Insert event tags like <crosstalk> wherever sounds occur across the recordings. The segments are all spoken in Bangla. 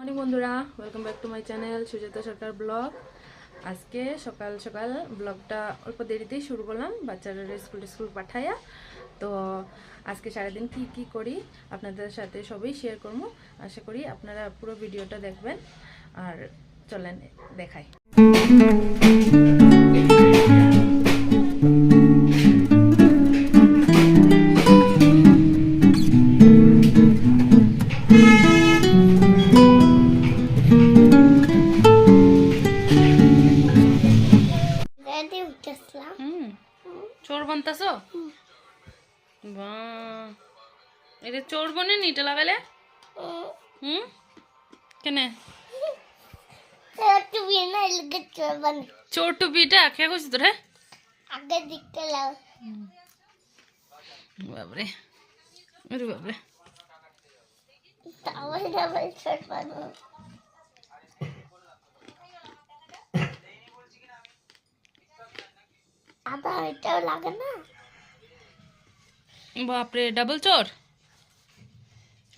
মর্নিং বন্ধুরা welcome back to my channel Sujata Sarkar blog আজকে সকাল সকাল ব্লগটা অল্প দেরিতেই শুরু করলাম, বাচ্চারা স্কুল স্কুল পাঠাইয়া। তো আজকে সারাদিন কি কি করি আপনাদের সাথে সবই শেয়ার করব। আশা করি আপনারা পুরো ভিডিওটা দেখবেন, আর চলেন দেখাই। চোর বানতাছ বা এটা চোর বনে নিটা লাগালে? হুম? কেনে? বিনা চোর টুপিটা কে কইছি তোরে? আগে দিকতে লাও বাবরে আরে বাবরে তারপরে ডাবল চলবেন আদা এটাও লাগে না বাপরে ডাবল চোর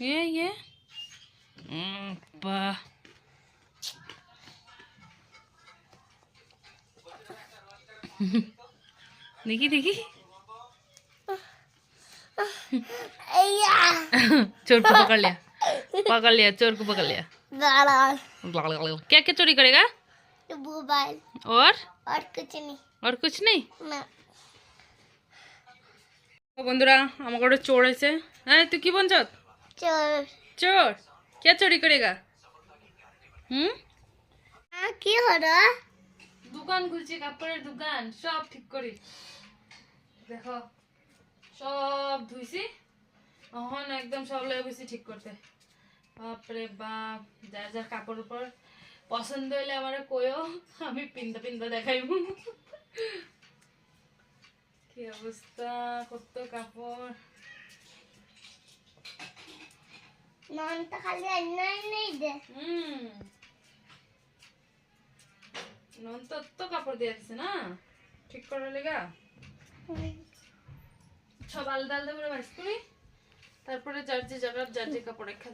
এ ইয়ে উম, বাহ দেখি দেখি এইয়া चोर को पकड़ लिया पकड़ लिया चोर को पकड़ लिया দাঁড়া क्या क्या चोरी करेगा মোবাইল और আর কিছু নেই और कुछ नहीं না ও বন্ধুরা আমাকে ওটা চোর আছে হ্যাঁ তুই কি বলছ চল চোর কে চুরি করেগা হুম আ, কি হলো দোকান খুলছি কাপড়ের দোকান সব ঠিক করি দেখো সব ধুইছি এখন একদম সব লেগে বসি ঠিক করতে বাপরে বাপ যার যার কাপড় উপর পছন্দ হইলে আমার কইও আমি পিন্দা পিন্দা দেখাইব কি অবস্থা কত কাপড় ননটা খালি নাই নেই দে হুম নন তো কাপড় দিয়ে দিছে না ঠিক লেগা সব আলাদা আলাদা করে ভাজ করি তারপরে যার যে জায়গার যার যে কাপড় রেখা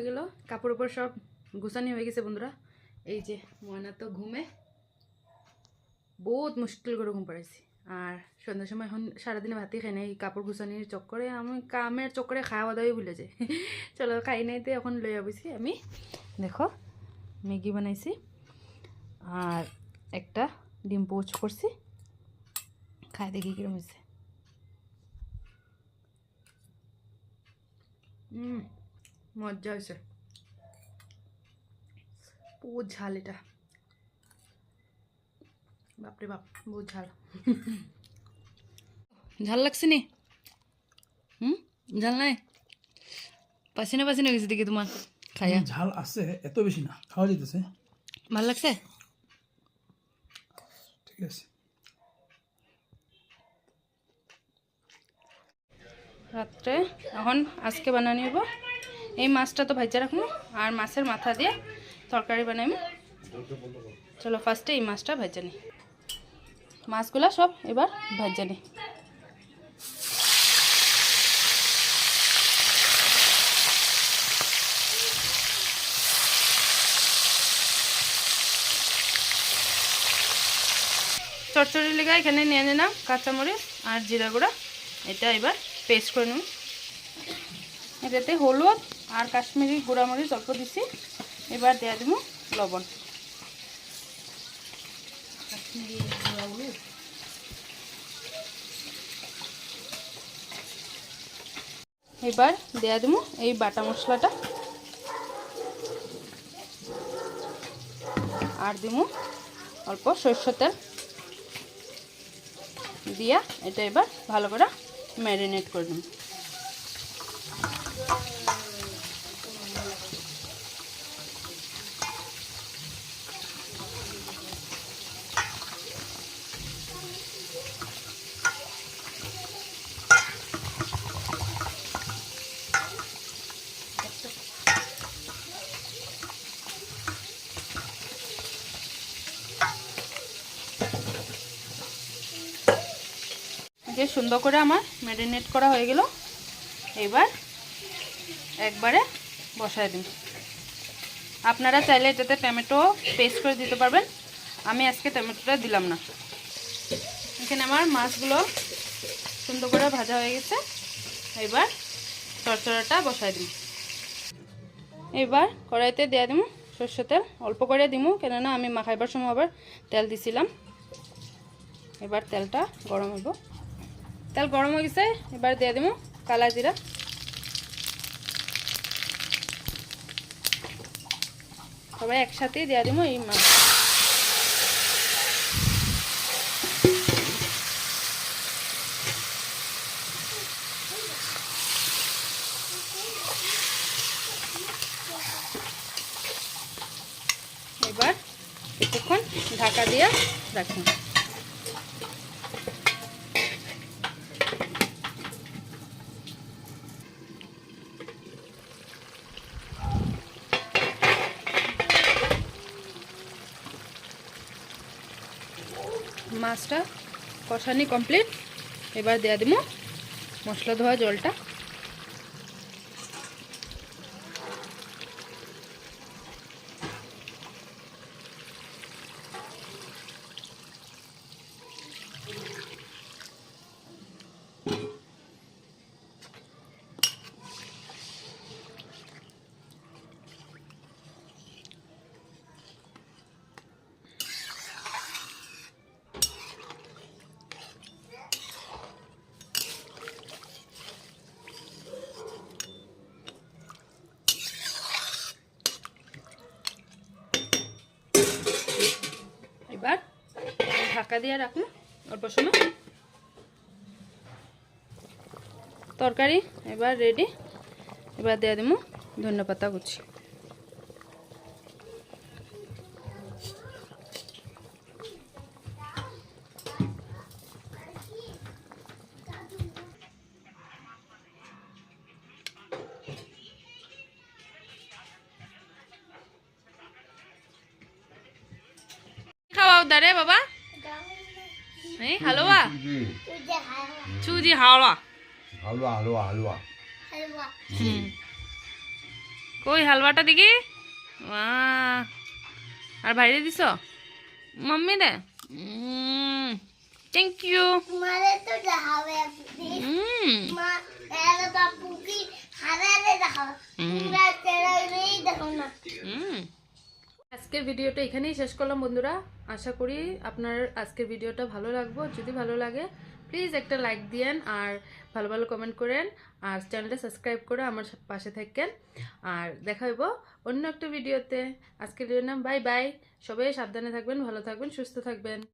হয়ে গেল। কাপড় উপর সব গুছানি হয়ে গেছে বন্ধুরা। এই যে ময়না তো ঘুমে। বহুত মুশকিল করে ঘুম পাড়াইছি। আর সন্ধ্যার সময় এখন সারাদিনে ভাতই খাই নাই, কাপড় গুছানির চক্করে আমি কামের চক্করে খাওয়া দাওয়াই ভুলে যাই। <laughs> চলো খাই নাইতে এখন লই আবিছি আমি। দেখো, ম্যাগি বানাইছি। আর একটা ডিম পোচ করছি। খাই দেখি কিরম হয়েছে হুম মজা হয়েছে। বহুত ঝাল এটা। বাপরে বাপ বহুত ঝাল। ঝাল লাগছে নি? হুম? ঝাল নাই? পাসিনা পাসিনা গেছে দেখি তোমার খাইয়া। ঝাল আছে এত বেশি না খাওয়া যেতেছে ভালো লাগছে? ঠিক আছে। রাত্রে এখন আজকে বানানি হব এই মাছটা তো ভাজা রাখব, আর মাছের মাথা দিয়ে তরকারি বানাইব চলো ফার্স্টে এই মাছটা ভাজা নিই মাছগুলা সব এবার ভাজা নিই চটচড়ি লেগে এখানে নিয়ে নিলাম, কাঁচামরিচ আর জিরা গুঁড়া। এটা এবার পেস্ট করে নেব। এটাতে হলুদ আর কাশ্মীরি গুঁড়ামরিচ অল্প দিছি। এবার দেওয়া দেবো লবণ। কাশ্মীরি এবার দেওয়া দেবো এই বাটা মশলাটা। আর দেবো অল্প সরষের তেল। দিয়া এটা এবার ভালো করে ম্যারিনেট করে নেব। যে সুন্দর করে আমার ম্যারিনেট করা হয়ে গেল, এবার একবারে বসায় দিন আপনারা চাইলে এটাতে টমেটো পেস্ট করে দিতে পারবেন। আমি আজকে টমেটোটা দিলাম না। এখানে আমার মাছগুলো সুন্দর করে ভাজা হয়ে গেছে। এবার চরচড়াটা বসায় দিন এবার কড়াইতে দিয়ে দিব সর্ষে তেল। অল্প করে দিব, কেননা আমি মাখাইবার সময় আবার তেল দিছিলাম। এবার তেলটা গরম হইব। তেল গরম হয়ে গেছে, এবার দিয়ে দিব কালা জিরা। সবাই একসাথেই দিয়ে দিব এই মাছ। এবার কিছুক্ষণ ঢাকা দিয়ে রাখুন। মাছটা কষানি কমপ্লিট এবার দেওয়া দিব মশলা ধোয়া জলটা এবার ঢাকা দিয়ে রাখুন, অল্প সময়। তরকারি এবার রেডি এবার দিয়ে দিব ধনে পাতা কুচি। খাওয়াও দারে বাবা। এই হালুয়া তুই যে হালুয়া চুজি হাওয়া হালুয়া হালুয়া হালুয়া হালুয়া কই হালুয়াটা দেখি বাহ। আর বাইরে দিছ মাম্মি দে থ্যাংক ইউ মা আজকের ভিডিওটা এখানেই শেষ করলাম বন্ধুরা। আশা করি আপনার আজকের ভিডিওটা ভালো লাগবো। যদি ভালো লাগে প্লিজ একটা লাইক দিয়েন আর ভালো ভালো কমেন্ট করেন আর চ্যানেলটা সাবস্ক্রাইব করে আমার পাশে থাকেন। আর দেখা হইব অন্য একটা ভিডিওতে আজকের জন্য বাই বাই সবাই সাবধানে থাকবেন, ভালো থাকবেন, সুস্থ থাকবেন।